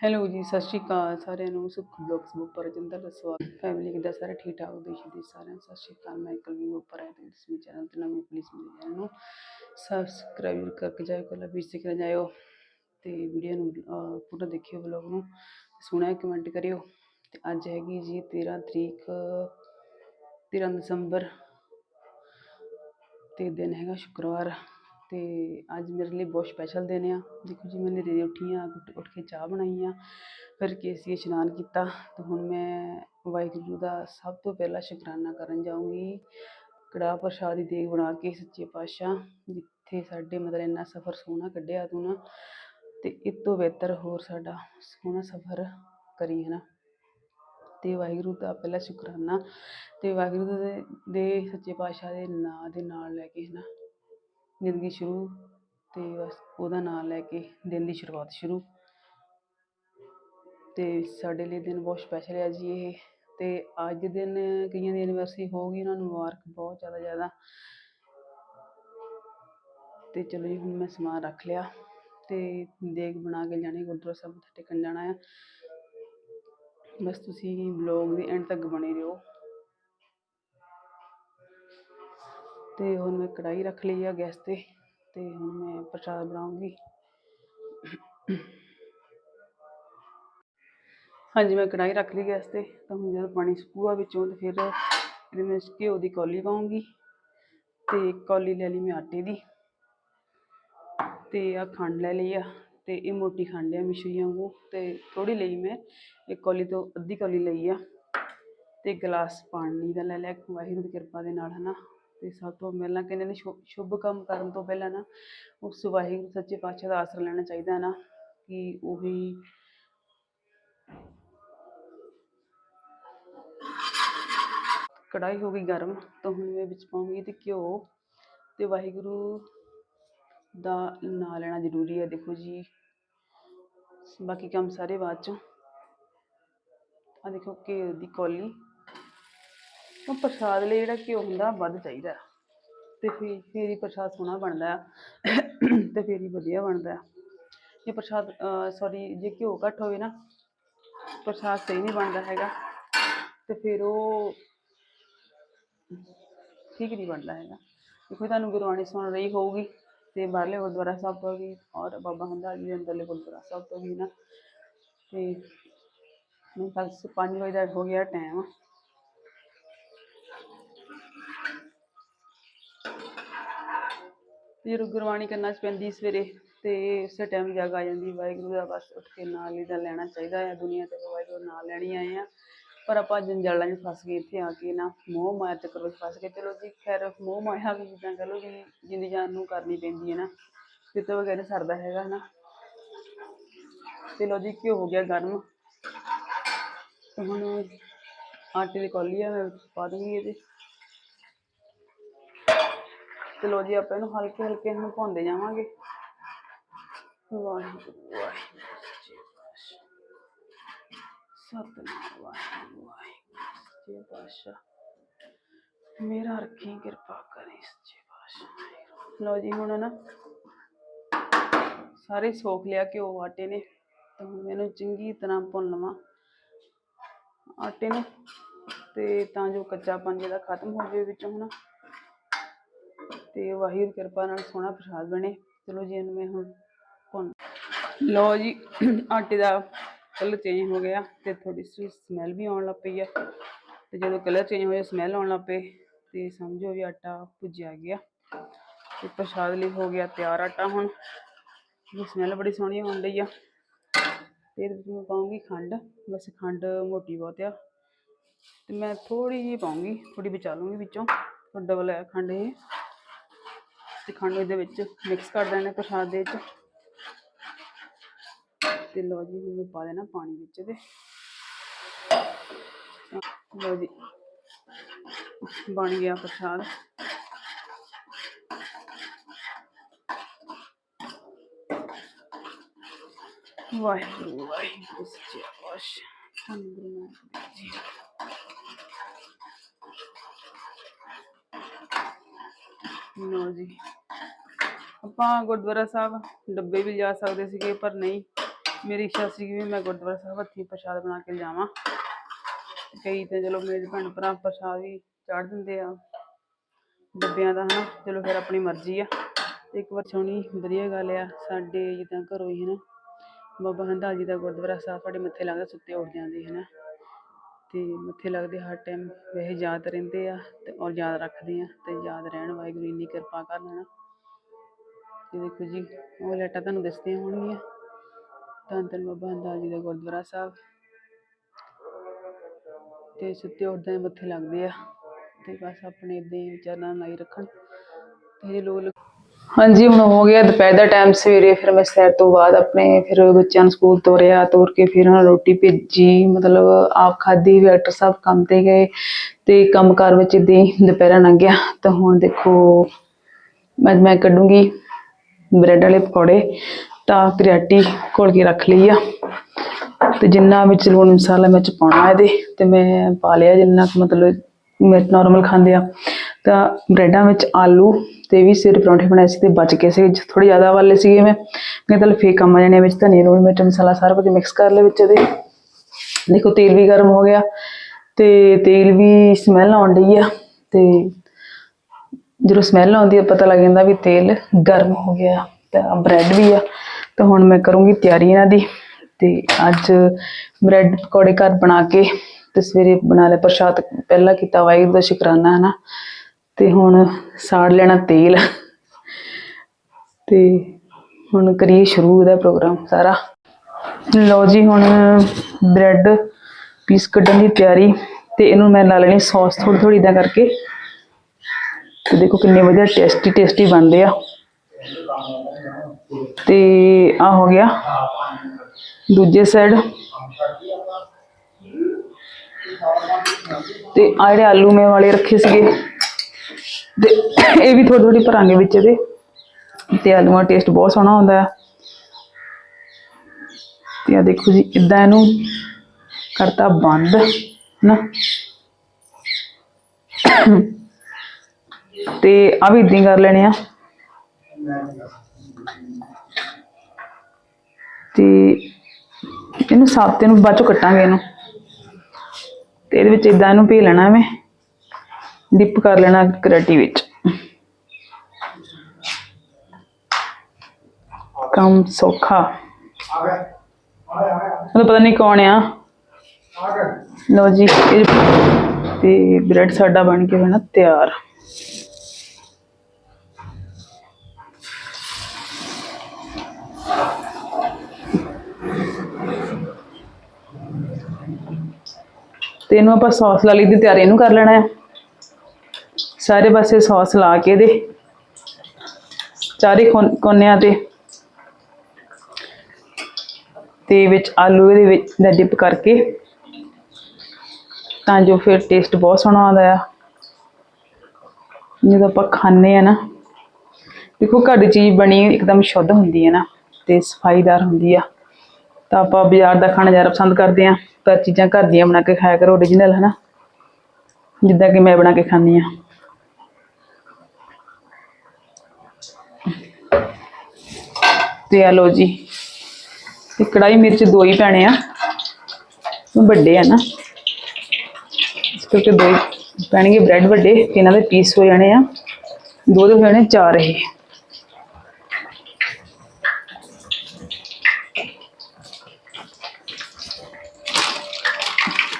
Hello ਜੀ ਸਤਿ ਸ਼੍ਰੀ ਅਕਾਲ ਸਾਰਿਆਂ ਨੂੰ। ਸੁਖ ਬਲੌਗਸ ਬੁੱਕ ਪਰ ਜਿੰਦਰ ਦਾ ਸਵਾਗਤ। ਫੈਮਿਲੀ ਕਿੱਦਾਂ ਸਾਰੇ ਠੀਕ ਠਾਕ ਦੇਸ਼ ਦੇ ਸਾਰਿਆਂ ਨੂੰ? ਸਤਿ ਸ਼੍ਰੀ ਅਕਾਲ ਮੈਂ ਕਲਵੀ ਉੱਪਰ ਆਇਆ ਤੇ ਇਸ ਵਿੱਚ ਚੈਨਲ ਤੇ ਨਵੇਂ ਪਲੀਜ਼ ਮੇਰੇ ਚੈਨਲ ਨੂੰ ਸਬਸਕ੍ਰਾਈਬ ਕਰਕੇ ਜਾਇਓ ਕੋਲਾ ਵੀ ਸਿੱਖ ਜਾਇਓ ਤੇ ਵੀਡੀਓ ਨੂੰ ਅਹ, ਪੂਰਾ ਦੇਖਿਓ ਵਲੌਗ ਨੂੰ ਸੁਣਿਆ ਕਮੈਂਟ ਕਰਿਓ। ਤੇ ਅੱਜ ਹੈਗੀ ਜੀ 13 ਤਰੀਕ 13 ਦਸੰਬਰ ਤੇ ਦਿਨ ਹੈਗਾ ਸ਼ੁੱਕਰਵਾਰ। ਅਤੇ ਅੱਜ ਮੇਰੇ ਲਈ ਬਹੁਤ ਸਪੈਸ਼ਲ ਦਿਨ ਆ। ਦੇਖੋ ਜੀ, ਮੈਂ ਨੇਰੇ ਉੱਠੀ ਆ, ਉੱਠ ਉੱਠ ਕੇ ਚਾਹ ਬਣਾਈ ਆ, ਫਿਰ ਕੇਸੀ ਇਸ਼ਨਾਨ ਕੀਤਾ ਤੇ ਹੁਣ ਮੈਂ ਵਾਹਿਗੁਰੂ ਦਾ ਸਭ ਤੋਂ ਪਹਿਲਾਂ ਸ਼ੁਕਰਾਨਾ ਕਰਨ ਜਾਊਂਗੀ। ਕੜਾਹ ਪ੍ਰਸ਼ਾਦ ਦੀ ਦੇਗ ਬਣਾ ਕੇ ਸੱਚੇ ਪਾਤਸ਼ਾਹ, ਜਿੱਥੇ ਸਾਡੇ ਮਤਲਬ ਇੰਨਾ ਸਫ਼ਰ ਸੋਹਣਾ ਕੱਢਿਆ ਤੂੰ ਨਾ, ਤੇ ਇਸ ਤੋਂ ਬਿਹਤਰ ਹੋਰ ਸਾਡਾ ਸੋਹਣਾ ਸਫ਼ਰ ਕਰੀ ਹੈ ਨਾ ਤੇ ਵਾਹਿਗੁਰੂ ਦਾ ਪਹਿਲਾ ਸ਼ੁਕਰਾਨਾ ਤੇ ਵਾਹਿਗੁਰੂ ਦੇ ਦੇ ਸੱਚੇ ਪਾਤਸ਼ਾਹ ਦੇ ਨਾਂ ਦੇ ਨਾਲ ਲੈ ਕੇ, ਹਨਾ। ਜ਼ਿੰਦਗੀ ਸ਼ੁਰੂ ਤੇ ਬਸ ਉਹਦਾ ਨਾਮ ਲੈ ਕੇ ਦਿਨ ਦੀ ਸ਼ੁਰੂਆਤ ਸ਼ੁਰੂ। ਤੇ ਸਾਡੇ ਲਈ ਦਿਨ ਬਹੁਤ ਸਪੈਸ਼ਲ ਹੈ ਜੀ ਇਹ। ਤੇ ਅੱਜ ਦੇ ਦਿਨ ਕਈਆਂ ਦੀ ਐਨੀਵਰਸਰੀ ਹੋਊਗੀ ਉਹਨਾਂ ਨੂੰ ਮੁਬਾਰਕ ਬਹੁਤ ਜ਼ਿਆਦਾ ਜ਼ਿਆਦਾ। ਤੇ ਚਲੋ ਜੀ, ਹੁਣ ਮੈਂ ਸਮਾਨ ਰੱਖ ਲਿਆ ਤੇ ਦੇਗ ਬਣਾ ਕੇ ਜਾਣੀ ਗੁਰਦੁਆਰਾ ਸਾਹਿਬ ਮੱਥਾ ਟੇਕਣ ਜਾਣਾ ਆ। ਬਸ ਤੁਸੀਂ ਵਲੌਗ ਦੇ ਐਂਡ ਤੱਕ ਬਣੇ ਰਹੋ। ਤੇ ਹੁਣ ਮੈਂ ਕੜਾਈ ਰੱਖ ਲਈ ਆ ਗੈਸ ਤੇ ਤੇ ਹੁਣ ਮੈਂ ਪ੍ਰਸ਼ਾਦ ਬਣਾਉਂਗੀ। ਹਾਂਜੀ, ਮੈਂ ਕੜਾਈ ਰੱਖ ਲਈ ਗੈਸ ਤੇ, ਤਾਂ ਹੁਣ ਜਦੋਂ ਪਾਣੀ ਸੁੱਕੂਗਾ ਵਿੱਚੋਂ ਤੇ ਫਿਰ ਇਹਦੇ ਵਿੱਚ ਘਿਓ ਦੀ ਕੌਲੀ ਪਾਉਂਗੀ, ਤੇ ਕੌਲੀ ਲੈ ਲਈ ਮੈਂ ਆਟੇ ਦੀ। ਤੇ ਆ ਖੰਡ ਲੈ ਲਈ ਆ, ਤੇ ਇਹ ਮੋਟੀ ਖੰਡ ਆ ਮਿਸ਼ਰੀ ਵਾਂਗੂ, ਤੇ ਥੋੜੀ ਲਈ ਮੈਂ ਇੱਕ ਕੌਲੀ ਤੋਂ ਅੱਧੀ ਕੌਲੀ ਲਈ ਆ, ਤੇ ਗਲਾਸ ਪਾਣੀ ਦਾ ਲੈ ਲਿਆ, ਵਾਹਿਗੁਰੂ ਦੀ ਕਿਰਪਾ ਦੇ ਨਾਲ, ਹਨਾ। ਤੇ ਸਭ ਤੋਂ ਪਹਿਲਾਂ ਕਹਿੰਦੇ ਨੇ ਸ਼ੁ- ਸ਼ੁਭ ਕੰਮ ਕਰਨ ਤੋਂ ਪਹਿਲਾਂ ਨਾ ਉਸ ਵਾਹਿਗੁਰੂ ਸੱਚੇ ਪਾਤਸ਼ਾਹ ਦਾ ਆਸਰਾ ਲੈਣਾ ਚਾਹੀਦਾ ਹੈ ਨਾ ਕਿ ਉਹੀ ਕੜਾਈ ਹੋ ਗਈ ਗਰਮ ਤਾਂ ਹੁਣ ਮੈਂ ਵਿੱਚ ਪਾਉਂਗੀ ਤੇ ਘਿਓ ਤੇ ਵਾਹਿਗੁਰੂ ਦਾ ਨਾਂ ਲੈਣਾ ਜ਼ਰੂਰੀ ਹੈ, ਦੇਖੋ ਜੀ। ਬਾਕੀ ਕੰਮ ਸਾਰੇ ਬਾਅਦ ਚ। ਆ ਦੇਖੋ ਘਿਓ ਦੀ ਕੌਲੀ। ਉਹ ਪ੍ਰਸ਼ਾਦ ਲਈ ਜਿਹੜਾ ਘਿਓ ਹੁੰਦਾ ਵੱਧ ਚਾਹੀਦਾ ਹੈ। ਤੇ ਫਿਰ ਫਿਰ ਹੀ ਪ੍ਰਸ਼ਾਦ ਸੋਹਣਾ ਬਣਦਾ ਆ ਤੇ ਫਿਰ ਹੀ ਵਧੀਆ ਬਣਦਾ ਹੈ। ਜੇ ਪ੍ਰਸ਼ਾਦ ਸੌਰੀ ਜੇ ਘਿਓ ਘੱਟ ਹੋਵੇ ਨਾ, ਪ੍ਰਸ਼ਾਦ ਸਹੀ ਨਹੀਂ ਬਣਦਾ ਹੈਗਾ। ਤੇ ਫਿਰ ਉਹ ਠੀਕ ਨਹੀਂ ਬਣਦਾ ਹੈਗਾ। ਦੇਖੋ ਤੁਹਾਨੂੰ ਗੁਰਬਾਣੀ ਸੁਣ ਰਹੀ ਹੋਊਗੀ ਤੇ ਬਾਹਰਲੇ ਗੁਰਦੁਆਰਾ ਸਾਹਿਬ ਤੋਂ ਵੀ ਔਰ ਬਾਬਾ ਹੰਦਾ ਜੀ ਦੇ ਅੰਦਰਲੇ ਗੁਰਦੁਆਰਾ ਸਾਹਿਬ ਤੋਂ ਵੀ ਨਾ। ਤੇ ਮੈਂ ਕੱਲ ਪੰਜ ਵਜੇ ਦਾ ਹੋ ਗਿਆ ਟਾਈਮ ਜਦੋਂ ਗੁਰਬਾਣੀ ਕਰਨਾ ਚ ਪੈਂਦੀ ਸਵੇਰੇ ਤੇ ਉਸੇ ਟਾਈਮ ਜਗ ਆ ਜਾਂਦੀ, ਵਾਹਿਗੁਰੂ ਦਾ ਬਸ ਉੱਠ ਕੇ ਨਾਲ ਹੀ ਦਾ ਲੈਣਾ ਚਾਹੀਦਾ ਆ, ਦੁਨੀਆ ਤੇ ਵਾਹਿਗੁਰੂ ਨਾਲ ਲੈਣੀ ਆਏ ਆ। ਪਰ ਆਪਾਂ ਜੰਜਾਲਾਂ 'ਚ ਫਸ ਗਏ, ਇੱਥੇ ਆ ਕੇ ਨਾ ਮੋਹ ਮਾਇਆ ਚੱਕਰ ਵਿੱਚ ਫਸ ਗਏ। ਚਲੋ ਜੀ, ਖੈਰ ਮੋਹ ਮਾਇਆ ਵੀ ਜਿੱਦਾਂ ਕਹ ਲਓ ਵੀ ਜਿੰਦੀ ਜਾਨ ਨੂੰ ਕਰਨੀ ਪੈਂਦੀ ਹੈ ਨਾ ਕਿਤੇ ਵਗੈਰਾ ਸਰਦਾ ਹੈਗਾ ਨਾ। ਤੇ ਲੋ ਜੀ, ਘਿਓ ਹੋ ਗਿਆ ਗਰਮ। ਹੁਣ ਆਟੇ ਦੀ ਕੌਲੀ ਆ ਮੈਂ ਪਾ ਦੂੰਗੀ ਇਹਦੇ। ਤੇ ਲੋ ਜੀ, ਆਪਾਂ ਇਹਨੂੰ ਹਲਕੇ ਹਲਕੇ ਨੂੰ ਭੁੰਨਦੇ ਜਾਵਾਂਗੇ। ਵਾਹਿਗੁਰੂ ਵਾਹਿਗੁਰੂ ਸੱਚੇ ਪਾਤਸ਼ਾਹ ਵਾਹਿਗੁਰੂ ਵਾਹਿਗੁਰੂ। ਸੱਚੇ ਪਾਤਸ਼ਾਹ ਮੇਰਾ ਰੱਖੀ ਕਿਰਪਾ ਕਰੀ ਸੱਚੇ ਪਾਤਸ਼ਾਹ ਲੋ ਜੀ ਹੁਣ ਨਾ ਸਾਰੇ ਸੋਖ ਲਿਆ ਕਿ ਉਹ ਆਟੇ ਨੇ ਤਾਂ ਹੁਣ ਮੈਨੂੰ ਚੰਗੀ ਤਰ੍ਹਾਂ ਭੁੰਨ ਲਵਾਂ ਆਟੇ ਨੂੰ ਤੇ ਤਾਂ ਜੋ ਕੱਚਾਪਨ ਜਿਹੜਾ ਖਤਮ ਹੋ ਜਾਵੇ ਵਿੱਚੋਂ ਹੁਣ ਤੇ ਵਾਹਿਗੁਰੂ ਕਿਰਪਾ ਨਾਲ ਸੋਹਣਾ ਪ੍ਰਸ਼ਾਦ ਬਣੇ। ਚਲੋ ਜੀ, ਇਹਨੂੰ ਮੈਂ ਹੁਣ ਭੁੰਨ ਲਓ ਜੀ, ਆਟੇ ਦਾ ਕਲਰ ਚੇਂਜ ਹੋ ਗਿਆ ਤੇ ਥੋੜੀ ਸੀ ਸਮੈਲ ਵੀ ਆਉਣ ਲੱਗ ਪਈ ਆ। ਤੇ ਜਦੋਂ ਕਲਰ ਚੇਂਜ ਹੋਇਆ ਸਮੈਲ ਆਉਣ ਲੱਗ ਪਏ ਤੇ ਸਮਝੋ ਵੀ ਆਟਾ ਭੁੱਜਿਆ ਗਿਆ। ਤੇ ਪ੍ਰਸ਼ਾਦ ਲਈ ਹੋ ਗਿਆ ਤਿਆਰ ਆਟਾ ਹੁਣ। ਇਹ ਸਮੈਲ ਬੜੀ ਸੋਹਣੀ ਆਉਣ ਡਈ ਆ। ਤੇ ਇਹਦੇ ਵਿੱਚ ਮੈਂ ਪਾਉਂਗੀ ਖੰਡ। ਬਸ ਖੰਡ ਮੋਟੀ ਬਹੁਤ ਆ। ਤੇ ਮੈਂ ਥੋੜੀ ਜਿਹੀ ਪਾਉਂਗੀ ਥੋੜੀ ਬਚਾ ਲੂੰਗੀ ਵਿੱਚੋਂ। ਡਬਲ ਹੈ ਖੰਡ ਇਹ। ਤੇ ਖੰਡ ਇਹਦੇ ਵਿੱਚ ਮਿਕਸ ਕਰ ਦੇਣਾ ਪ੍ਰਸ਼ਾਦ ਦੇ ਵਿੱਚ। ਤੇ ਲਓ ਜੀ ਹੁਣ ਮੈਂ ਪਾ ਦੇਣਾ ਪਾਣੀ ਵਿੱਚ ਇਹਦੇ ਲਓ ਜੀ, ਬਣ ਗਿਆ ਪ੍ਰਸ਼ਾਦ। ਵਾਹਿਗੁਰੂ ਵਾਹਿਗੁਰੂ, ਸੱਚੇ ਪਾਤਸ਼ਾਹ ਗੁਰੂ ਨਾਨਕ ਜੀ। ਲਓ ਜੀ ਆਪਾਂ ਗੁਰਦੁਆਰਾ ਸਾਹਿਬ ਡੱਬੇ ਵੀ ਲਿਜਾ ਸਕਦੇ ਸੀਗੇ, ਪਰ ਨਹੀਂ। ਮੇਰੀ ਇੱਛਾ ਸੀ ਵੀ ਮੈਂ ਗੁਰਦੁਆਰਾ ਸਾਹਿਬ ਹੱਥੀਂ ਪ੍ਰਸ਼ਾਦ ਬਣਾ ਕੇ ਲਿਜਾਵਾਂ। ਕਈ ਤੇ ਚਲੋ ਮੇਰੇ ਭੈਣ ਭਰਾ ਪ੍ਰਸ਼ਾਦ ਵੀ ਚਾੜ ਦਿੰਦੇ ਆ, ਡੱਬਿਆਂ ਦਾ, ਹਨਾ। ਚਲੋ ਫਿਰ ਆਪਣੀ ਮਰਜ਼ੀ ਆ। ਇੱਕ ਵਾਰ ਸੋਹਣੀ ਵਧੀਆ ਗੱਲ ਆ, ਸਾਡੇ ਜਿੱਦਾਂ ਘਰੋਂ ਹੀ, ਹਨਾ। ਬਾਬਾ ਹੰਦਾਲ ਜੀ ਦਾ ਗੁਰਦੁਆਰਾ ਸਾਹਿਬ ਸਾਡੇ ਮੱਥੇ ਲੱਗਦਾ, ਸੁੱਤੇ ਉੱਠਦਿਆਂ ਦੇ ਹਨਾ। ਤੇ ਮੱਥੇ ਲੱਗਦੇ ਹਰ ਟਾਈਮ ਵੈਸੇ ਯਾਦ ਰਹਿੰਦੇ ਆ ਤੇ ਔਰ ਯਾਦ ਰੱਖਦੇ ਆ ਤੇ ਯਾਦ ਰਹਿਣ ਵਾਹਿਗੁਰੂ ਇੰਨੀ ਕਿਰਪਾ ਕਰ ਲੈਣਾ ਤੇ ਦੇਖੋ ਜੀ, ਉਹ ਲਾਈਟਾਂ ਤੁਹਾਨੂੰ ਦੱਸਦੀਆਂ ਹੋਣਗੀਆਂ। ਧੰਨ ਧੰਨ ਬਾਬਾ ਹੰਦਾਲ ਜੀ ਦਾ ਗੁਰਦੁਆਰਾ ਸਾਹਿਬ। ਤੇ ਸੁੱਤੇ ਉੱਠਦਿਆਂ ਮੱਥੇ ਲੱਗਦੇ ਆ। ਤੇ ਬਸ ਆਪਣੇ ਏਦਾਂ ਹੀ ਵਿਚਾਰਾਂ ਲਾਈ ਰੱਖਣ। ਤੇ ਜੇ ਹਾਂਜੀ, ਹੁਣ ਹੋ ਗਿਆ ਦੁਪਹਿਰ ਦਾ ਟਾਈਮ ਸਵੇਰੇ, ਫਿਰ ਮੈਂ ਸੈਰ ਤੋਂ ਬਾਅਦ ਆਪਣੇ ਫਿਰ ਬੱਚਿਆਂ ਨੂੰ ਸਕੂਲ ਤੋਰਿਆ, ਤੋਰ ਕੇ ਫਿਰ ਉਹਨਾਂ ਨੂੰ ਰੋਟੀ ਭੇਜੀ। ਮਤਲਬ ਆਪ ਖਾਧੀ ਵੀ ਡਾਕਟਰ ਸਾਹਿਬ ਕੰਮ ਤੇ ਗਏ। ਤੇ ਕੰਮਕਾਰ ਵਿੱਚ ਏਦਾਂ ਹੀ ਦੁਪਹਿਰਾ ਲੰਘ ਗਿਆ। ਤਾਂ ਹੁਣ ਦੇਖੋ, ਮੈਂ ਮੈਂ ਕੱਢੂੰਗੀ। ਬ੍ਰੈਡ ਵਾਲੇ ਪਕੌੜੇ ਤਾਂ ਕਰਿਆਟੀ ਘੋਲ ਕੇ ਰੱਖ ਲਈ ਆ। ਤੇ ਜਿੰਨਾ ਵਿੱਚ ਲੂਣ ਮਸਾਲਾ ਵਿੱਚ ਪਾਉਣਾ ਇਹਦੇ ਤੇ ਮੈਂ ਪਾ ਲਿਆ ਜਿੰਨਾ ਕੁ ਮਤਲਬ ਮੈਂ ਨਾਰਮਲ ਖਾਂਦੇ ਆ। ਤਾਂ ਬ੍ਰੈਡਾਂ ਵਿੱਚ ਆਲੂ ਤੇ ਵੀ ਸਿਰ ਪਰੌਂਠੇ ਬਣਾਏ ਸੀ ਤੇ ਬਚ ਗਏ ਸੀ ਥੋੜੇ ਜ਼ਿਆਦਾ ਵਾਲੇ ਸੀਗੇ ਮੈਂ ਮੈਂ ਤਾਂ ਫੇਕ ਕੰਮ ਜਾਣੇ ਵਿੱਚ ਧਨੀਆ, ਲੂਣ, ਮਿਰਚ, ਮਸਾਲਾ ਸਾਰਾ ਕੁਝ ਮਿਕਸ ਕਰ ਲਿਆ ਵਿੱਚ ਇਹਦੇ। ਦੇਖੋ, ਤੇਲ ਵੀ ਗਰਮ ਹੋ ਗਿਆ ਤੇ ਤੇਲ ਵੀ ਸਮੈਲ ਆਉਣ ਡਈ ਆ ਤੇ ਜਦੋਂ ਸਮੈਲ ਆਉਂਦੀ ਹੈ ਪਤਾ ਲੱਗ ਜਾਂਦਾ ਵੀ ਤੇਲ ਗਰਮ ਹੋ ਗਿਆ ਤਾਂ ਬ੍ਰੈਡ ਵੀ ਆ। ਤਾਂ ਹੁਣ ਮੈਂ ਕਰੂੰਗੀ ਤਿਆਰੀ ਇਹਨਾਂ ਦੀ ਤੇ ਅੱਜ ਬ੍ਰੈਡ ਪਕੌੜੇ ਘਰ ਬਣਾ ਕੇ ਤੇ ਸਵੇਰੇ ਬਣਾ ਲਿਆ, ਪ੍ਰਸ਼ਾਦ ਪਹਿਲਾਂ ਕੀਤਾ, ਵਾਹਿਗੁਰੂ ਦਾ ਸ਼ੁਕਰਾਨਾ ਹੈ ਨਾ ਤੇ ਹੁਣ ਸਾੜ ਲੈਣਾ ਤੇਲ। ਤੇ ਹੁਣ ਕਰੀਏ ਸ਼ੁਰੂ ਇਹਦਾ ਪ੍ਰੋਗਰਾਮ ਸਾਰਾ। ਲਓ ਜੀ, ਹੁਣ ਬ੍ਰੈਡ ਪੀਸ ਕੱਢਣ ਦੀ ਤਿਆਰੀ ਤੇ ਇਹਨੂੰ ਮੈਂ ਲਾ ਲੈਣੀ ਸੌਸ ਥੋੜੀ ਥੋੜੀ ਇਦਾਂ ਕਰਕੇ। ਤੇ ਦੇਖੋ ਕਿੰਨੇ ਵਧੀਆ ਟੇਸਟੀ ਟੇਸਟੀ ਬਣਦੇ ਆ। ਤੇ ਆ ਹੋ ਗਿਆ। ਦੂਜੇ ਸਾਈਡ ਤੇ ਆ ਜਿਹੜੇ ਆਲੂ ਮੈਂ ਵਾਲੇ ਰੱਖੇ ਸੀਗੇ। ਤੇ ਇਹ ਵੀ ਥੋੜੀ ਥੋੜੀ ਭਰਾਂਗੇ ਵਿੱਚ ਇਹਦੇ। ਤੇ ਆਲੂਆਂ ਦਾ ਟੇਸਟ ਬਹੁਤ ਸੋਹਣਾ ਹੁੰਦਾ ਹੈ ਤੇ ਆ ਦੇਖੋ ਜੀ ਇਦਾਂ ਇਹਨੂੰ ਕਰਤਾ ਬੰਦ ਨਾ ਤੇ ਆ ਵੀ ਇਦਾਂ ਕਰ ਲੈਣੇ ਆ। ਤੇ ਇਹਨੂੰ ਸਾਬਤੇ ਨੂੰ ਬਾਅਦ ਚੋਂ ਕੱਟਾਂਗੇ ਇਹਨੂੰ। ਤੇ ਇਹਦੇ ਵਿੱਚ ਇਦਾਂ ਇਹਨੂੰ ਭੇ ਲੈਣਾ ਮੈਂ। ਡਿਪ ਕਰ ਲੈਣਾ ਕਰੇਟੀ ਵਿੱਚ। ਕੰਮ ਸੌਖਾ। ਮੈਨੂੰ ਪਤਾ ਨਹੀਂ ਕੌਣ ਆ। ਲਓ ਜੀ ਤੇ ਬ੍ਰੈਡ ਸਾਡਾ ਬਣ ਕੇ ਹੋਣਾ ਤਿਆਰ। ਤੇ ਇਹਨੂੰ ਆਪਾਂ ਸੌਸ ਲਾ ਲਈ ਦੀ ਤਿਆਰੀ ਇਹਨੂੰ ਕਰ ਲੈਣਾ ਹੈ। ਸਾਰੇ ਪਾਸੇ ਸੌਸ ਲਾ ਕੇ ਦੇ ਚਾਰੇ ਕੋਨਿਆਂ ਤੇ। ਤੇ ਵਿੱਚ ਆਲੂ ਇਹਦੇ ਵਿੱਚ ਦਾ ਡਿਪ ਕਰਕੇ। ਤਾਂ ਜੋ ਫਿਰ ਟੇਸਟ ਬਹੁਤ ਸੋਹਣਾ ਆਉਂਦਾ ਆ। ਜਦੋਂ ਆਪਾਂ ਖਾਂਦੇ ਆ ਨਾ, ਦੇਖੋ ਘਰ ਦੀ ਚੀਜ਼ ਬਣੀ ਇੱਕਦਮ ਸ਼ੁੱਧ ਹੁੰਦੀ ਹੈ ਨਾ, ਤੇ ਸਫਾਈਦਾਰ ਹੁੰਦੀ ਆ। ਤਾਂ ਆਪਾਂ ਬਾਜ਼ਾਰ ਦਾ ਖਾਣਾ ਜ਼ਿਆਦਾ ਪਸੰਦ ਕਰਦੇ ਆ ਪਰ ਚੀਜ਼ਾਂ ਘਰ ਦੀਆਂ ਬਣਾ ਕੇ ਖਾਇਆ ਕਰੋ ਓਰੀਜਨਲ ਹਨਾ? ਜਿੱਦਾਂ ਕਿ ਮੈਂ ਬਣਾ ਕੇ ਖਾਂਦੀ ਆ ਤੇ ਆ ਲੋ ਜੀ, ਤੇ ਕੜਾਈ ਮਿਰਚ ਦੋ ਹੀ ਪੈਣੇ ਆ। ਵੱਡੇ ਆ ਨਾ। ਇਸ ਕਰਕੇ ਦੋ ਹੀ ਪੈਣਗੇ। ਬ੍ਰੈਡ ਵੱਡੇ, ਤੇ ਇਹਨਾਂ ਦੇ ਪੀਸ ਹੋ ਜਾਣੇ ਆ। ਦੋ ਦੇ ਹੋ ਜਾਣੇ ਚਾਰ ਇਹ।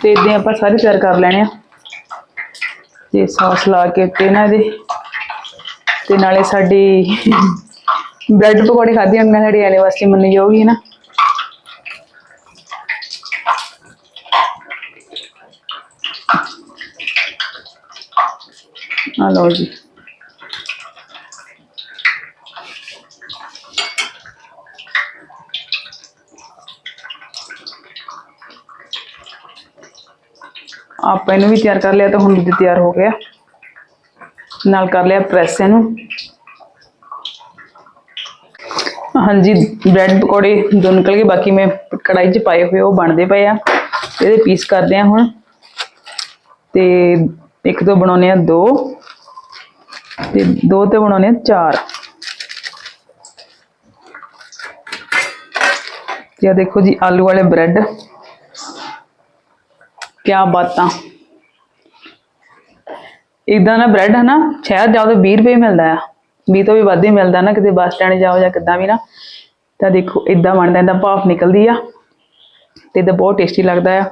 ਤੇ ਇਦਾਂ ਆਪਾਂ ਸਾਰੇ ਤਿਆਰ ਕਰ ਲੈਣੇ ਆ। ਤੇ ਸੌਸ ਲਾ ਕੇ ਤੇ ਨਾ ਇਹਦੇ, ਤੇ ਨਾਲੇ ਸਾਡੀ ਬ੍ਰੈਡ ਪਕੌੜੇ ਖਾਧੇ ਅੰਗਾਂ ਸਾਡੀ ਐਨੀਵਰਸਰੀ ਮੰਨੀ ਜਾਊਗੀ ਨਾ ਆ ਲਓ ਜੀ। ਆਪਾਂ ਇਹਨੂੰ ਵੀ ਤਿਆਰ ਕਰ ਲਿਆ ਤਾਂ ਹੁਣ ਵੀ ਤਿਆਰ ਹੋ ਗਿਆ। ਨਾਲ ਕਰ ਲਿਆ ਪ੍ਰੈਸ ਇਹਨੂੰ। ਹਾਂਜੀ, ਬ੍ਰੈਡ ਪਕੌੜੇ ਦੋ ਨਿਕਲ ਗਏ, ਬਾਕੀ ਮੈਂ ਕੜਾਈ 'ਚ ਪਾਏ ਹੋਏ ਉਹ ਬਣਦੇ ਪਏ ਆ। ਇਹਦੇ ਪੀਸ ਕਰਦੇ ਆ ਹੁਣ। ਤੇ ਇੱਕ ਤੋਂ ਬਣਾਉਣੇ ਆ ਦੋ। ਤੇ ਦੋ ਤੇ ਬਣਾਉਣੇ ਆ ਚਾਰ। ਤੇ ਆ ਦੇਖੋ ਜੀ, ਆਲੂ ਵਾਲੇ ਬ੍ਰੈਡ। ਕਿਆ ਬਾਤਾਂ। ਇਦਾਂ ਨਾ ਬ੍ਰੈਡ ਹੈ ਨਾ ਸ਼ਹਿਰ ਜਾਓ ਤਾਂ 20 ਰੁਪਏ ਮਿਲਦਾ ਆ। 20 ਤੋਂ ਵੀ ਵੱਧ ਹੀ ਮਿਲਦਾ ਨਾ, ਕਿਤੇ ਬੱਸ ਸਟੈਂਡ ਜਾਓ ਜਾਂ ਕਿੱਦਾਂ ਵੀ ਨਾ। ਤਾਂ ਦੇਖੋ ਇਦਾਂ ਬਣਦਾ ਇਦਾਂ ਭਾਫ ਨਿਕਲਦੀ ਆ। ਤੇ ਇਦਾਂ ਬਹੁਤ ਟੇਸਟੀ ਲੱਗਦਾ ਆ।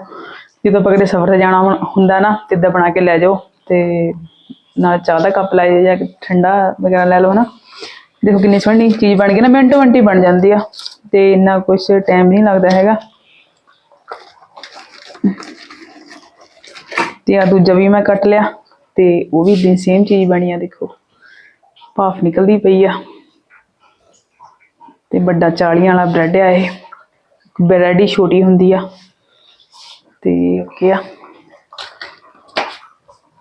ਜਦੋਂ ਆਪਾਂ ਕਿਤੇ ਸਫ਼ਰ ਤੇ ਜਾਣਾ ਹੁੰਦਾ ਨਾ, ਤੇ ਇਦਾਂ ਬਣਾ ਕੇ ਲੈ ਜਾਓ। ਤੇ ਨਾਲ ਚਾਹ ਦਾ ਕੱਪ ਲੈ ਜਾਓ ਜਾਂ ਠੰਡਾ ਵਗੈਰਾ ਲੈ ਲਓ ਨਾ ਦੇਖੋ ਕਿੰਨੀ ਸੋਹਣੀ ਚੀਜ਼ ਬਣ ਗਈ ਨਾ, ਮਿੰਟੋ ਮਿੰਟ ਹੀ ਬਣ ਜਾਂਦੀ ਆ। ਤੇ ਇੰਨਾ ਕੁਝ ਟਾਈਮ ਨਹੀਂ ਲੱਗਦਾ ਹੈਗਾ। ਤੇ ਆ ਦੂਜਾ ਵੀ ਮੈਂ ਕੱਟ ਲਿਆ ਤੇ ਉਹ ਵੀ ਸੇਮ ਚੀਜ਼ ਬਣੀ ਆ, ਦੇਖੋ। ਭਾਫ ਨਿਕਲਦੀ ਪਈ ਆ। ਤੇ ਵੱਡਾ 40 ਵਾਲਾ ਬ੍ਰੈਡ ਆ ਇਹ। ਬ੍ਰੈਡ ਹੀ ਛੋਟੀ ਹੁੰਦੀ ਆ। ਤੇ ਓਕੇ ਆ।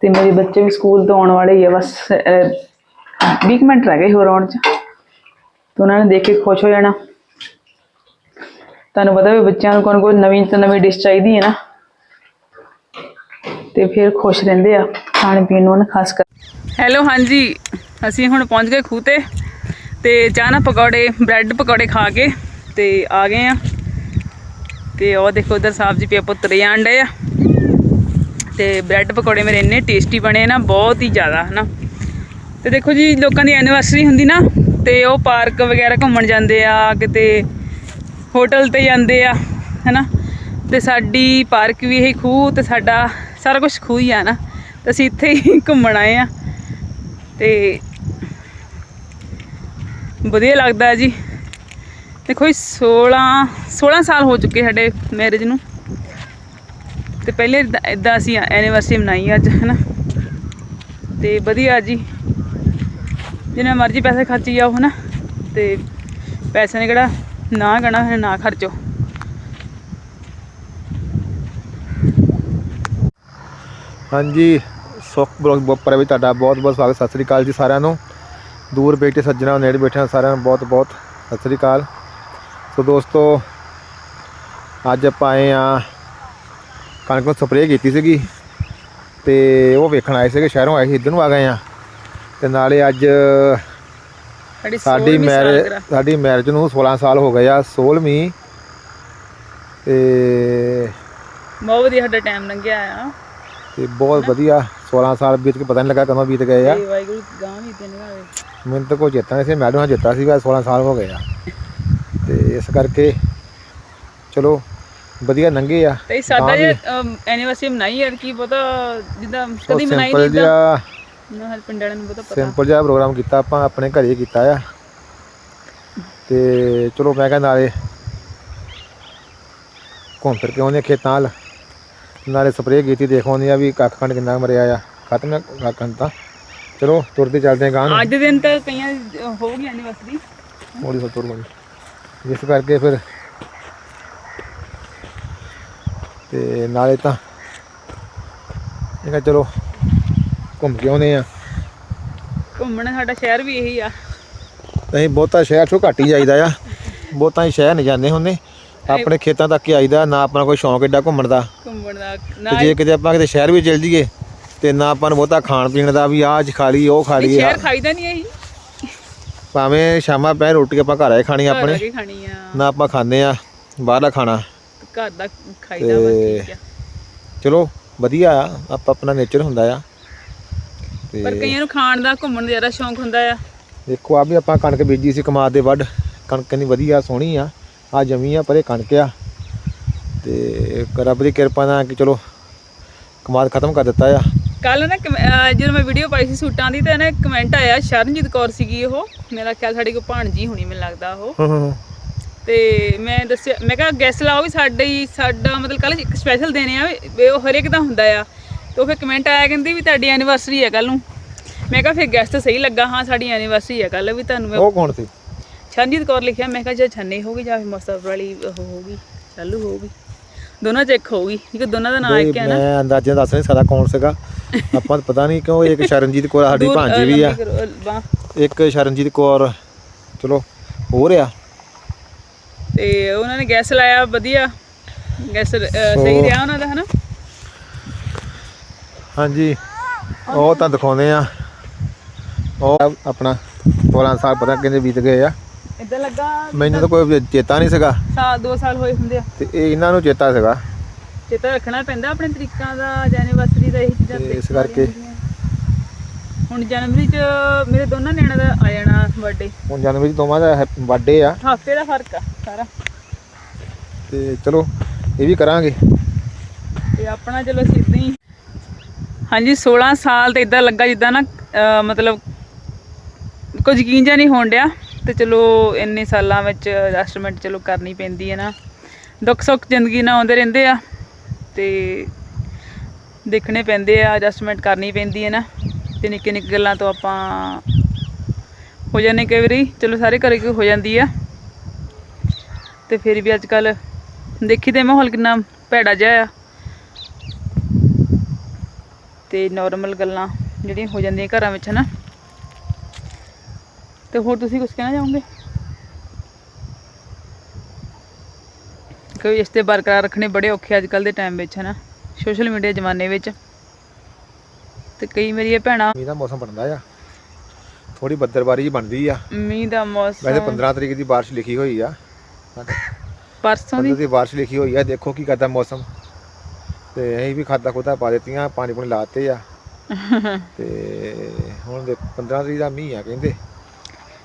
ਤੇ ਮੇਰੇ ਬੱਚੇ ਵੀ ਸਕੂਲ ਤੋਂ ਆਉਣ ਵਾਲੇ ਹੀ ਆ, ਬਸ 20 ਕੁ ਮਿੰਟ ਰਹਿ ਗਏ ਹੋਰ ਆਉਣ ਚ। ਤੇ ਉਹਨਾਂ ਨੇ ਦੇਖ ਕੇ ਖੁਸ਼ ਹੋ ਜਾਣਾ। ਤੁਹਾਨੂੰ ਪਤਾ ਵੀ ਬੱਚਿਆਂ ਨੂੰ ਕੋਈ ਕੋਈ ਨਵੀਂ ਤੋਂ ਨਵੀਂ ਡਿਸ਼ ਚਾਹੀਦੀ ਹੈ ਨਾ। ਤੇ ਫਿਰ ਖੁਸ਼ ਰਹਿੰਦੇ ਆ, ਖਾਣ ਪੀਣ ਨੂੰ ਖਾਸ ਕਰ ਹੈਲੋ ਹਾਂਜੀ। ਅਸੀਂ ਹੁਣ ਪਹੁੰਚ ਗਏ ਖੂਹ ਤੇ ਤੇ ਚਾਹ ਨਾਲ ਪਕੌੜੇ, ਬ੍ਰੈਡ ਪਕੌੜੇ ਖਾ ਕੇ ਤੇ ਆ ਗਏ ਆ। ਤੇ ਉਹ ਦੇਖੋ ਉਧਰ ਸਾਹਿਬ ਜੀ ਪੇ ਪੁੱਤਰੇ ਆਂਡੇ ਆ। ਤੇ ਬ੍ਰੈਡ ਪਕੌੜੇ ਮੇਰੇ ਇੰਨੇ ਟੇਸਟੀ ਬਣੇ ਨਾ, ਬਹੁਤ ਹੀ ਜ਼ਿਆਦਾ, ਹਨਾ। ਤੇ ਦੇਖੋ ਜੀ, ਲੋਕਾਂ ਦੀ ਐਨੀਵਰਸਰੀ ਹੁੰਦੀ ਨਾ, ਤੇ ਉਹ ਪਾਰਕ ਵਗੈਰਾ ਘੁੰਮਣ ਜਾਂਦੇ ਆ, ਕਿਤੇ ਹੋਟਲ ਤੇ ਜਾਂਦੇ ਆ, ਹੈਨਾ। ਤੇ ਸਾਡੀ ਪਾਰਕ ਵੀ ਇਹ ਖੂਹ ਤੇ ਸਾਡਾ ਸਾਰਾ ਕੁਝ ਖੂਹ ਹੀ ਆ ਨਾ, ਤੇ ਅਸੀਂ ਇੱਥੇ ਹੀ ਘੁੰਮਣ ਆਏ ਆ। ਤੇ ਵਧੀਆ ਲੱਗਦਾ ਜੀ। ਦੇਖੋ ਜੀ 16 16 ਸਾਲ ਹੋ ਚੁੱਕੇ ਸਾਡੇ ਮੈਰਿਜ ਨੂੰ। ਤੇ ਪਹਿਲੇ ਇਦਾਂ ਅਸੀਂ ਐਨੀਵਰਸਰੀ ਮਨਾਈ ਅੱਜ, ਹੈਨਾ। ਤੇ ਵਧੀਆ ਜੀ। ਜਿੰਨਾ ਮਰਜ਼ੀ ਪੈਸੇ ਖਰਚੀ ਜਾਓ, ਹਨਾ। ਤੇ ਪੈਸੇ ਨੇ ਕਿਹੜਾ ਨਾ ਗਣਾ, ਨਾ ਖਰਚੋ। ਹਾਂਜੀ ਸੁਖ ਬਲੌਗ ਬੋਪਰ ਵਿੱਚ ਤੁਹਾਡਾ ਬਹੁਤ ਬਹੁਤ ਸਵਾਗਤ ਸਤਿ ਸ੍ਰੀ ਅਕਾਲ ਜੀ ਸਾਰਿਆਂ ਨੂੰ। ਦੂਰ ਬੈਠੇ ਸੱਜਣਾ ਨੇੜੇ ਬੈਠਿਆਂ ਸਾਰਿਆਂ ਨੂੰ ਬਹੁਤ ਬਹੁਤ ਸਤਿ ਸ੍ਰੀ ਅਕਾਲ। ਸੋ ਦੋਸਤੋ ਅੱਜ ਆਪਾਂ ਆਏ ਆ ਕਣਕ ਨੂੰ ਸਪਰੇਅ ਕੀਤੀ ਸੀਗੀ ਤੇ ਉਹ ਵੇਖਣ ਆਏ ਸੀਗੇ ਸ਼ਹਿਰੋਂ ਆਏ ਸੀ ਇੱਧਰ ਨੂੰ ਆ ਗਏ ਆ ਤੇ ਨਾਲੇ ਅੱਜ ਸਾਡੀ ਸਾਡੀ 16ਵੀਂ ਮੈਰਿਜ। ਸਾਡੀ ਮੈਰਿਜ ਨੂੰ 16 ਸਾਲ ਹੋ ਗਏ ਆ 16ਵੀਂ ਤੇ ਬਹੁਤ ਵਧੀਆ ਸਾਡਾ ਟਾਈਮ ਲੰਘਿਆ ਆ। ਤੇ ਬਹੁਤ ਵਧੀਆ 16 ਸਾਲ ਬੀਤ ਕੇ ਪਤਾ ਨਹੀਂ ਲੱਗਾ ਕਦੋਂ ਬੀਤ ਗਏ ਆ। ਤੇ ਵਾਹਿਗੁਰੂ ਗਾਂ ਵੀ ਤੇ ਨਿਗਾਵੇ ਮੈਨੂੰ ਤਾਂ ਕੋਈ ਚੇਤਾ ਨਹੀਂ ਸੀ ਮੈਡਮ ਨਾਲ ਜਿੱਤਾ ਸੀਗਾ 16 ਸਾਲ ਹੋ ਗਏ ਆ। ਤੇ ਇਸ ਕਰਕੇ ਚਲੋ ਵਧੀਆ ਲੰਘੇ ਆ। ਤੇ ਸਾਡਾ ਜੇ ਐਨੀਵਰਸਰੀ ਮਨਾਈ ਯਾਰ ਕੀ ਪਤਾ ਜਿੱਦਾਂ ਕਦੀ ਮਨਾਈ ਨਹੀਂ ਤਾਂ ਜਿਹਾ ਨਾ ਹਰ ਪਿੰਡਾਂ ਨੂੰ ਪਤਾ ਪਤਾ। ਸਿੰਪਲ ਜਿਹਾ ਪ੍ਰੋਗਰਾਮ ਕੀਤਾ ਆਪਾਂ ਆਪਣੇ ਘਰੇ ਹੀ ਕੀਤਾ ਆ। ਤੇ ਚਲੋ ਮੈਂ ਕਹਿੰਦਾ ਨਾਲੇ ਘੁੰਮ ਫਿਰ ਕੇ ਹਾਂ ਖੇਤਾਂ ਵੱਲ। ਨਾਲੇ ਸਪਰੇਅ ਕੀਤੀ ਦੇਖਾਉਂਦੇ ਆ ਵੀ ਕੱਖ ਖੰਡ ਕਿੰਨਾ ਮਰਿਆ ਆ। ਖਤਮ ਹੈ ਕੱਖ ਖੰਡ ਤਾਂ। ਚਲੋ ਤੁਰਦੇ ਚੱਲਦੇ ਆ ਗਾਂ ਨੂੰ। ਅੱਜ ਦੇ ਦਿਨ ਤਾਂ ਕਈਆਂ ਹੋ ਗਈ ਐਨੀਵਰਸਰੀ ਮੋੜੀ ਸੋ ਤੁਰ ਮੋੜੀ। ਜਿਸ ਕਰਕੇ ਫਿਰ ਤੇ ਨਾਲੇ ਤਾਂ ਇਹ ਕਿਹਾ ਚਲੋ ਘੁੰਮ ਕੇ ਆਉਂਦੇ ਆ। ਘੁੰਮਣ ਸਾਡਾ ਸ਼ਹਿਰ ਵੀ ਇਹੀ ਆ। ਅਸੀਂ ਬਹੁਤਾ ਸ਼ਹਿਰ ਤੋਂ ਘੱਟ ਹੀ ਜਾਈਦਾ ਆ। ਬਹੁਤਾ ਹੀ ਸ਼ਹਿਰ ਨਹੀਂ ਜਾਂਦੇ ਹੁੰਦੇ। ਆਪਣੇ ਖੇਤਾਂ ਤੱਕ ਹੀ ਆਈਦਾ ਨਾ ਆਪਣਾ ਕੋਈ ਸ਼ੌਂਕ ਏਡਾ ਘੁੰਮਣ ਦਾ। ਘੁੰਮਣ ਦਾ ਨਾ ਜੇ ਕਿਤੇ ਆਪਾਂ ਕਿਤੇ ਸ਼ਹਿਰ ਵੀ ਚਲ ਜੀਏ ਤੇ ਨਾ ਆਪਾਂ ਨੂੰ ਬਹੁਤਾ ਖਾਣ ਪੀਣ ਦਾ ਵੀ ਆਹ ਅੱਜ ਖਾ ਲਈ ਉਹ ਖਾ ਲਈ ਸ਼ਹਿਰ ਖਾਈਦਾ ਨਹੀਂ ਇਹੀ। ਭਾਵੇਂ ਸ਼ਾਮਾਂ ਪੈ ਰੋਟੀ ਆਪਾਂ ਘਰ ਆਏ ਖਾਣੀ ਆਪਣੇ ਖਾਣੀ ਆ। ਨਾ ਆਪਾਂ ਖਾਂਦੇ ਆ ਬਾਹਰਲਾ ਖਾਣਾ। ਘਰ ਦਾ ਖਾਈਦਾ ਠੀਕ ਆ। ਚਲੋ ਵਧੀਆ ਆ ਆਪਾਂ ਆਪਣਾ ਨੇਚਰ ਹੁੰਦਾ ਆ। ਪਰ ਤੇ ਕਈਆਂ ਨੂੰ ਖਾਣ ਦਾ ਘੁੰਮਣ ਦਾ ਜ਼ਿਆਦਾ ਸ਼ੌਂਕ ਹੁੰਦਾ ਆ। ਦੇਖੋ ਆ ਵੀ ਆਪਾਂ ਕਣਕ ਬੀਜੀ ਸੀ ਕਮਾਦ ਦੇ ਵੱਢ ਕਣਕ ਕਿੰਨੀ ਵਧੀਆ ਸੋਹਣੀ ਆ। ਆ ਜਮੀ ਆ ਪਰੇ ਕਣਕ ਆ। ਤੇ ਰੱਬ ਦੀ ਕਿਰਪਾ ਨਾਲ ਕਿ ਚਲੋ ਕਮਾਦ ਖਤਮ ਕਰ ਦਿੱਤਾ ਆ। ਕੱਲ ਨਾ ਜਦੋਂ ਮੈਂ ਵੀਡੀਓ ਪਾਈ ਸੀ ਸੂਟਾਂ ਦੀ ਤਾਂ ਇਹਨੇ ਕਮੈਂਟ ਆਇਆ ਸ਼ਰਨਜੀਤ ਕੌਰ ਸੀਗੀ ਉਹ। ਮੇਰਾ ਖਿਆਲ ਸਾਡੀ ਕੋ ਭਾਣਜੀ ਹੋਣੀ ਮੈਨੂੰ ਲੱਗਦਾ ਉਹ। ਤੇ ਮੈਂ ਦੱਸਿਆ ਮੈਂ ਕਿਹਾ ਗੈਸ ਲਾਓ ਵੀ ਸਾਡੇ ਹੀ ਸਾਡਾ ਮਤਲਬ ਕੱਲ ਇੱਕ ਸਪੈਸ਼ਲ ਦੇਣੇ ਆ ਵੀ- ਉਹ ਹਰੇਕ ਦਾ ਹੁੰਦਾ ਆ। ਤੇ ਉਹ ਫਿਰ ਕਮੈਂਟ ਆਇਆ ਕਹਿੰਦੀ ਵੀ ਤੁਹਾਡੀ ਐਨੀਵਰਸਰੀ ਹੈ ਕੱਲ ਨੂੰ। ਮੈਂ ਕਿਹਾ ਫਿਰ ਗੈਸ ਤਾਂ ਸਹੀ ਲੱਗਾ ਹਾਂ ਸਾਡੀ ਐਨੀਵਰਸਰੀ ਹੈ ਕੱਲ ਵੀ ਤੁਹਾਨੂੰ ਉਹ ਕੌਣ ਸੀ? ਸ਼ਰਨਜੀਤ ਕੌਰ ਲਿਖਿਆ ਮੈਂ ਕਿਹਾ ਜੇ ਛੰਨੇ ਹੋਗੀ ਜਾਂ ਫਿਰ ਮੁਸਤਫਾ ਵਾਲੀ ਉਹ ਹੋਗੀ ਚਾਲੂ ਹੋਗੀ ਦੋਨਾਂ ਚ ਇੱਕ ਹੋਗੀ ਕਿਉਂਕਿ ਦੋਨਾਂ ਦਾ ਨਾਮ ਇੱਕ ਹੈ ਨਾ। ਮੈਂ ਅੰਦਾਜ਼ੇ ਦੱਸ ਨਹੀਂ ਸਕਦਾ ਕੌਣ ਸੀਗਾ। ਆਪਾਂ ਨੂੰ ਪਤਾ ਨਹੀਂ ਕਿਉਂ ਇੱਕ ਸ਼ਰਨਜੀਤ ਕੌਰ ਸਾਡੀ ਭਾਂਜੀ ਵੀ ਆ। ਇੱਕ ਸ਼ਰਨਜੀਤ ਕੌਰ ਚਲੋ ਹੋ ਰਿਹਾ ਤੇ ਉਹਨਾਂ ਨੇ ਗੈਸ ਲਾਇਆ ਵਧੀਆ। ਗੈਸ ਸਹੀ ਰਿਹਾ ਉਹਨਾਂ ਦਾ ਹਨਾ? ਹਾਂਜੀ ਉਹ ਤਾਂ ਦਿਖਾਉਂਦੇ ਆ। ਉਹ ਆਪਣਾ 16 ਸਾਲ ਪਤਾ ਕਿੰਨੇ ਬੀਤ ਗਏ ਆ। ਇਦਾਂ ਲੱਗਾ ਮੈਨੂੰ ਤਾਂ ਕੋਈ ਚੇਤਾ ਨਹੀਂ ਸੀਗਾ। ਸਾਲ 2 ਸਾਲ ਹੋਏ ਹੁੰਦੇ ਆ। ਤੇ ਇਹ ਇਹਨਾਂ ਨੂੰ ਚੇਤਾ ਸੀਗਾ। ਚੇਤਾ ਰੱਖਣਾ ਪੈਂਦਾ ਆਪਣੇ ਤਰੀਕਾਂ ਦਾ ਐਨੀਵਰਸਰੀ ਦਾ ਇਹ ਚੀਜ਼ਾਂ ਤੇ ਇਸ ਕਰਕੇ-। ਹੁਣ ਜਨਵਰੀ ਚ ਮੇਰੇ ਦੋਨਾਂ ਨਿਆਣਿਆਂ ਦਾ ਆ ਜਾਣਾ ਬਰਥਡੇ ਹੁਣ ਜਨਵਰੀ 'ਚ ਦੋਵਾਂ ਦਾ ਬਰਥਡੇ ਆ। ਹਫ਼ਤੇ ਦਾ ਫ਼ਰਕ ਆ ਸਾਰਾ। ਤੇ ਚਲੋ ਇਹ ਵੀ ਕਰਾਂਗੇ। ਤੇ ਆਪਣਾ ਚਲੋ ਇਦਾਂ ਹੀ ਹਾਂਜੀ 16 ਸਾਲ ਤੇ ਇਦਾਂ ਲੱਗਾ ਜਿੱਦਾਂ ਨਾ ਮਤਲਬ ਕੁਝ ਯਕੀਨ ਨਹੀਂ ਹੋਣ ਡਿਆ। ਤੇ ਚਲੋ ਇੰਨੇ ਸਾਲਾਂ ਵਿੱਚ ਐਡਜਸਟਮੈਂਟ ਚਲੋ ਕਰਨੀ ਪੈਂਦੀ ਹੈ ਨਾ। ਦੁੱਖ ਸੁੱਖ ਜ਼ਿੰਦਗੀ ਨਾਲ ਆਉਂਦੇ ਰਹਿੰਦੇ ਆ ਤੇ ਦੇਖਣੇ ਪੈਂਦੇ ਆ ਐਡਜਸਟਮੈਂਟ ਕਰਨੀ ਪੈਂਦੀ ਹੈ ਨਾ। ਤੇ ਨਿੱਕੇ ਨਿੱਕੇ ਗੱਲਾਂ ਤੋਂ ਆਪਾਂ ਹੋ ਜਾਂਦੇ ਕਈ ਵਾਰੀ, ਚਲੋ ਸਾਰੇ ਘਰੇ ਕੋਈ ਹੋ ਜਾਂਦੀ ਆ। ਤੇ ਫਿਰ ਵੀ ਅੱਜ ਕੱਲ ਦੇਖੀ ਤੇ ਮਾਹੌਲ ਕਿੰਨਾ ਭੈੜਾ ਜਿਹਾ ਆ। ਤੇ ਨਾਰਮਲ ਗੱਲਾਂ ਜਿਹੜੀਆਂ ਹੋ ਜਾਂਦੀਆਂ ਘਰਾਂ ਵਿੱਚ ਹਨਾ। ਤੇ ਹੋਰ ਤੁਸੀਂ ਕੁਝ ਕਹਿਣਾ ਚਾਹੋਗੇ? ਕੋਈ ਰਿਸ਼ਤੇ ਬਰਕਰਾਰ ਰੱਖਣੇ ਬੜੇ ਔਖੇ ਅੱਜ ਕੱਲ ਦੇ ਟਾਈਮ ਵਿੱਚ ਹਨਾ? ਸੋਸ਼ਲ ਮੀਡੀਆ ਜ਼ਮਾਨੇ ਵਿੱਚ। ਤੇ ਕਈ ਮੇਰੀਆਂ ਭੈਣਾਂ ਮੀਂਹ ਦਾ ਮੌਸਮ ਬਣਦਾ ਆ। ਥੋੜੀ ਬੱਦਲਬਾਰੀ ਜੀ ਬਣਦੀ ਆ। ਮੀਂਹ ਦਾ ਵੈਸੇ ਮੌਸਮ 15 ਤਰੀਕ ਦੀ ਬਾਰਿਸ਼ ਲਿਖੀ ਹੋਈ ਆ। ਪਰਸੋਂ ਦੀ? ਦੀ ਬਾਰਿਸ਼ ਲਿਖੀ ਹੋਈ ਆ। ਦੇਖੋ ਕੀ ਕਰਦਾ ਮੌਸਮ। ਤੇ ਅਸੀਂ ਵੀ ਖਾਦਾ ਖੁਦਾ ਪਾ ਦਿੱਤੀਆਂ ਪਾਣੀ ਪੂਣੀ ਲਾਤੇ ਆ। ਤੇ ਹੁਣ ਦੇ 15 ਤਰੀਕ ਦਾ ਮੀਂਹ ਆ ਕਹਿੰਦੇ।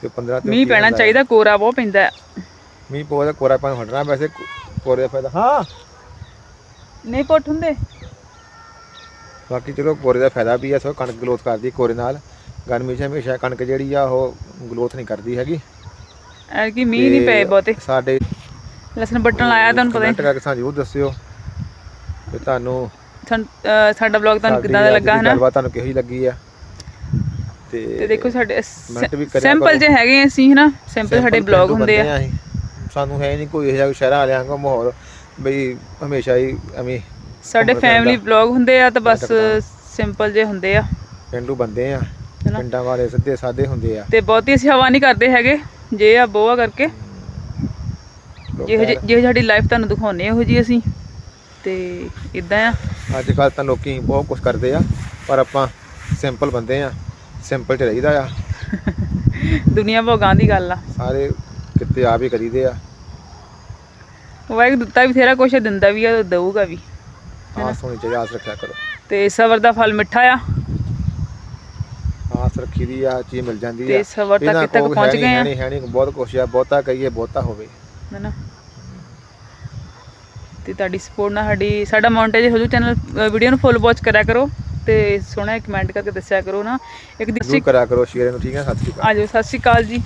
ਤੇ 15 ਤੇ ਮੀਂਹ ਪੈਣਾ। ਚਾਹੀਦਾ ਕੋਰਾ ਬਹੁਤ ਪੈਂਦਾ ਹੈ। ਮੀਂਹ ਪੋਦਾ ਕੋਰਾ ਪਾਣੀ ਹਟਣਾ ਵੈਸੇ ਕੋ- ਕੋਰੇ ਦਾ ਫਾਇਦਾ। ਹਾਂ। ਨਹੀਂ ਪੁੱਟ ਹੁੰਦੇ। ਬਾਕੀ ਚਲੋ ਕੋਰੇ ਦਾ ਫਾਇਦਾ ਵੀ ਆ ਸੋ ਕਣਕ ਗਲੋਥ ਕਰਦੀ ਕੋਰੇ ਨਾਲ। ਗਰਮੀ 'ਚ ਹਮੇਸ਼ਾ ਕਣਕ ਜਿਹੜੀ ਆ ਉਹ ਗਲੋਥ ਨਹੀਂ ਕਰਦੀ ਹੈਗੀ। ਐ ਕਿ ਮੀਂਹ ਨਹੀਂ ਤੇ ਪਏ ਬਹੁਤੇ। ਸਾਡੇ ਲਸਣ ਬੱਟਣ ਲਾਇਆ ਤੁਹਾਨੂੰ ਪਤਾ ਹੀ ਕਮੈਂਟ ਕਰਕੇ ਸਾਨੂੰ ਜ਼ਰੂਰ ਦੱਸਿਓ ਤੇ ਤੁਹਾਨੂੰ ਸਾਨੂੰ, ਅਹ ਸਾਡਾ ਵਲੌਗ ਤੁਹਾਨੂੰ ਸਾਡੀ ਕਿੱਦਾਂ ਦਾ ਅੱਜ ਲੱਗਾ ਹਨਾ? ਗੱਲਬਾਤ ਤੁਹਾਨੂੰ ਕਿਹੋ ਜਿਹੀ ਲੱਗੀ ਆ? ਤੇ ਦੇਖੋ ਸਾਡੇ ਸਿੰਪਲ। ਜੇ ਹੈਗੇ ਅਸੀਂ ਹਨਾ? ਸਿੰਪਲ ਸਾਡੇ ਪੇਂਡੂ ਹੁੰਦੇ ਆ। ਸਾਨੂੰ ਹੈ ਨਹੀਂ ਕੋਈ ਇਹੋ ਜਿਹਾ ਸ਼ਹਿਰਾਂ ਵਾਲਿਆਂ ਦਾ ਮਾਹੌਲ ਬਈ ਹਮੇਸ਼ਾ ਹੀ ਐਵੇਂ ਸਾਡੇ ਫੈਮਿਲੀ ਵਲੌਗ ਹੁੰਦੇ ਆ ਤਾਂ ਬਸ। ਸਿੰਪਲ ਜੇ ਹੁੰਦੇ ਆ। ਪਿੰਡੂ ਬੰਦੇ ਆ। ਪਿੰਡਾਂ ਵਾਲੇ ਸਿੱਧੇ ਸਾਦੇ ਹੁੰਦੇ ਆ। ਤੇ ਬਹੁਤੀ ਅਸੀਂ ਹਵਾ ਨਹੀਂ ਕਰਦੇ ਹੈਗੇ ਜੇ ਆ ਬੋਆ ਕਰਕੇ। ਜਿਹੋ ਜਿਹੀ ਸਾਡੀ ਲਾਈਫ ਤੁਹਾਨੂੰ ਦਿਖਾਉਨੇ ਉਹੋ ਜੀ ਅਸੀਂ। ਤੇ ਇਦਾਂ ਆ। ਅੱਜ ਕੱਲ ਤਾਂ ਲੋਕੀ ਬਹੁਤ ਕੁਝ ਕਰਦੇ ਆ ਪਰ ਆਪਾਂ ਸਿੰਪਲ ਬੰਦੇ ਆ। ਸਿੰਪਲ ਚ ਰਹੀਦਾ ਆ। ਦੁਨੀਆ ਭੋਗਾਂ ਦੀ ਗੱਲ ਆ। ਸਾਰੇ ਕਿਤੇ ਆਪ ਹੀ ਕਰੀਦੇ ਆ। ਵਾਹਿਗੁਰੂ ਦਿੱਤਾ ਵੀ ਥੇਰਾ ਕੁਛ ਦਿੰਦਾ ਵੀ ਆ ਤੇ ਦਊਗਾ ਵੀ। ਆਸ ਹੋਣੀ ਚਾਹੀਦੀ ਆਸ ਰੱਖਿਆ ਕਰੋ। ਤੇ ਸਬਰ ਦਾ ਫਲ ਮਿੱਠਾ ਆ। ਆਸ ਰੱਖੀ ਦੀ ਆ ਚੀਜ਼ ਮਿਲ ਜਾਂਦੀ ਆ। ਤੇ ਸਬਰ ਤੱਕ ਕਿੱਥੇ ਕੁ ਕੋਲ ਪਹੁੰਚ ਗਏ ਆ। ਹੈ ਨੀ, ਹੈ ਨੀ, ਬਹੁਤ ਕੁਛ ਆ ਬਹੁਤਾ ਕਹੀਏ ਬਹੁਤਾ ਹੋਵੇ। ਹੈਨਾ? ਤੇ ਤੁਹਾਡੀ ਸਪੋਰਟ ਨਾਲ ਸਾਡੀ ਸਾਡਾ ਮੌਂਟੇਜ ਹੋ ਜੂ ਚੈਨਲ ਵੀਡੀਓ ਨੂੰ ਫੁੱਲ ਵਾਚ ਕਰਿਆ ਕਰੋ। ਤੇ ਸੋਹਣਾ ਕਮੈਂਟ ਕਰਕੇ ਦੱਸਿਆ ਕਰੋ ਨਾ। ਇੱਕ ਦਿਸਟ੍ਰਿਕਟ ਕਰਿਆ ਕਰੋ ਸ਼ੇਅਰ ਨੂੰ ਠੀਕ ਹੈ? ਸਤਿ ਸ਼੍ਰੀ ਅਕਾਲ। ਆਜੋ ਸਤਿ ਸ਼੍ਰੀ ਅਕਾਲ ਜੀ।